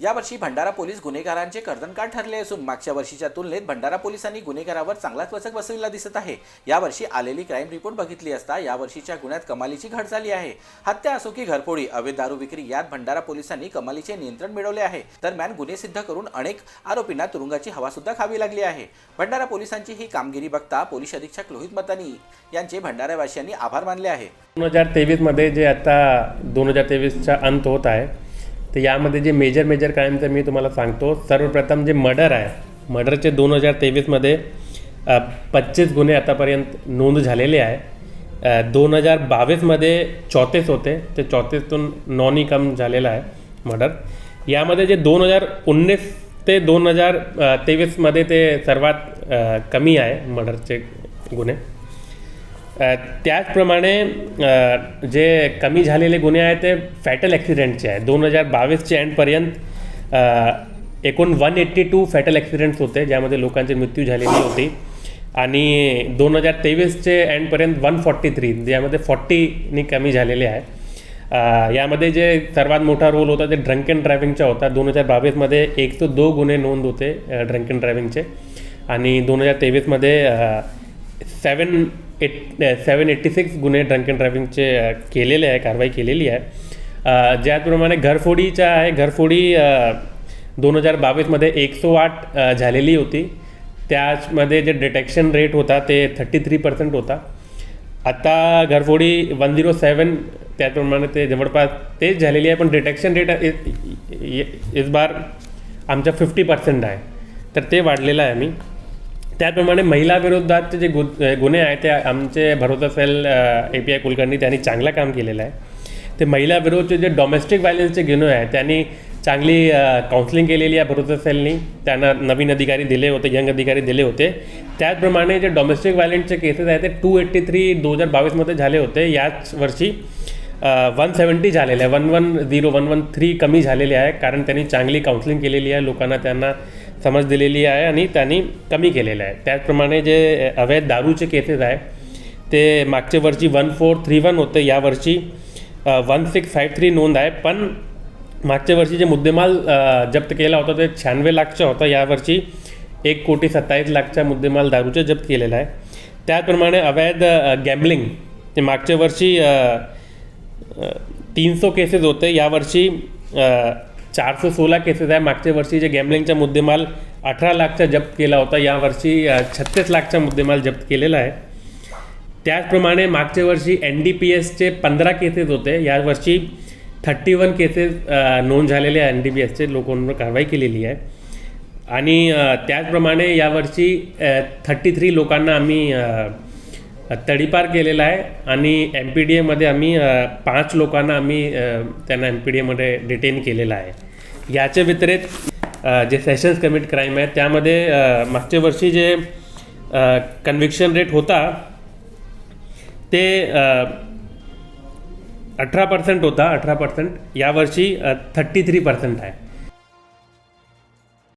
यावर्षी भंडारा पोलीस गुन्हेगारांचे कर्दनकार ठरले असून मागच्या वर्षीच्या तुलनेत भंडारा पोलिसांनी गुन्हेगारावर चांगलाच वचक बसविला दिसत आहे. यावर्षी आलेली क्राईम रिपोर्ट बघितली असता यावर्षीच्या गुन्ह्यात कमालीची घट झाली आहे. हत्या असो की घरफोडी अवैध दारू विक्री यात भंडारा पोलिसांनी कमालीचे नियंत्रण मिळवले आहे. दरम्यान गुन्हे सिद्ध करून अनेक आरोपींना तुरुंगाची हवा सुद्धा खावी लागली आहे. भंडारा पोलिसांची ही कामगिरी बघता पोलीस अधीक्षक लोहित मतानी यांचे भंडारावासियांनी आभार मानले आहे. दोन हजार तेवीसमध्ये जे आता दोन हजार तेवीसचा अंत होत आहे तर यामध्ये जे मेजर मेजर क्राईमचं मी तुम्हाला सांगतो. सर्वप्रथम जे मर्डर आहे मर्डरचे दोन हजार तेवीसमध्ये पच्चीस गुन्हे आतापर्यंत नोंद झालेले आहे. दोन हजार बावीसमध्ये चौतीस होते. ते चौतीसतून नॉन कम झालेलं आहे मर्डर यामध्ये जे दोन हजार उन्नीस ते दोन हजार तेवीसमध्ये ते सर्वात कमी आहे मर्डरचे गुन्हे. त्याचप्रमाणे जे कमी झालेले गुन्हे आहेत ते फॅटल ॲक्सिडेंटचे आहे दोन हजार बावीसच्या एंडपर्यंत एकूण one eighty two fatal accidents होते ज्यामध्ये लोकांचे मृत्यू झालेली होती. आणि दोन हजार तेवीसचे एंडपर्यंत वन फॉर्टी थ्री ज्यामध्ये फॉर्टीनी कमी झालेले आहे यामध्ये जे सर्वात मोठा रोल होता ते ड्रंक अँड ड्रायव्हिंगचा होता. दोन हजार बावीसमध्ये एक ते दो गुन्हे नोंद होते ड्रंक अँड ड्रायव्हिंगचे आणि दोन हजार तेवीसमध्ये seven eight seven eighty six गुन्हे ड्रंक अँड ड्रायव्हिंगचे केलेले आहे कारवाई केलेली आहे. Uh, ज्याप्रमाणे घरफोडीच्या आहे घरफोडी uh, दोन हजार बावीसमध्ये एकशे आठ uh, झालेली होती. त्याचमध्ये जे डिटेक्शन रेट होता ते थर्टी थ्री पर्सेंट होता. आता घरफोडी वन झिरो सेवन त्याचप्रमाणे ते जवळपास तेच झालेली आहे पण डिटेक्शन रेट इस बार आमच्या फिफ्टी पर्सेंट आहे. तर ते वाढलेलं आहे आम्ही. त्याचप्रमाणे महिलाविरोधात जे गु गुन्हे आहेत ते आमचे Bharosa cell A P I Kulkarni त्यांनी चांगलं काम केलेलं आहे. ते महिला विरोधचे जे डॉमेस्टिक व्हायलन्सचे गुन्हे आहेत त्यांनी चांगली काउन्सिलिंग केलेली आहे भरोसा सेलनी. त्यांना नवीन अधिकारी दिले होते यंग अधिकारी दिले होते. त्याचप्रमाणे जे डॉमेस्टिक व्हायलन्सचे केसेस आहेत ते टू एट्टी थ्री दोन हजार बावीसमध्ये झाले होते. याच वर्षी वन सेवन्टी झालेले आहे. One one zero one one three कमी झालेले आहे कारण त्यांनी चांगली काउन्सिलिंग केलेली आहे. लोकांना त्यांना समज दिलेली आहे आणि त्यांनी कमी केलेलं आहे. त्याचप्रमाणे जे अवैध दारूचे केसेस आहे ते मागच्या वर्षी वन फोर थ्री वन होते. यावर्षी वन सिक्स फाईव्ह थ्री नोंद आहे. पण मागच्या वर्षी जे मुद्देमाल जप्त केला होता ते शहाण्णवे लाखचा होता. यावर्षी एक कोटी सत्तावीस लाखचा मुद्देमाल दारूचा जप्त केलेला आहे. त्याचप्रमाणे अवैध गॅम्बलिंग ते मागच्या वर्षी तीन सौ केसेस होते. यावर्षी चारशे सोळा केसेस आहे. मागच्या वर्षी जे गॅम्बलिंगचा मुद्देमाल अठरा लाखचा जप्त केला होता यावर्षी छत्तीस लाखचा मुद्देमाल जप्त केलेला आहे. त्याचप्रमाणे मागच्या वर्षी एन डी पी एसचे पंधरा केसेस होते. यावर्षी थर्टी वन केसेस नोंद झालेले आहे एन डी पी एसचे लोकांवर कारवाई केलेली आहे. आणि त्याचप्रमाणे यावर्षी थर्टी थ्री लोकांना आम्ही तडीपार केलेला आहे आणि एम पी डी एमध्ये आम्ही पाच लोकांना आम्ही त्यांना एम पी डी एमध्ये डिटेन केलेलं आहे. याच्या व्यतिरिक्त जे सेशन्स कमिट क्राईम आहे त्यामध्ये मागच्या वर्षी जे कन्व्हिक्शन रेट होता ते अठरा पर्सेंट होता अठरा पर्सेंट यावर्षी थर्टी थ्री पर्सेंट आहे.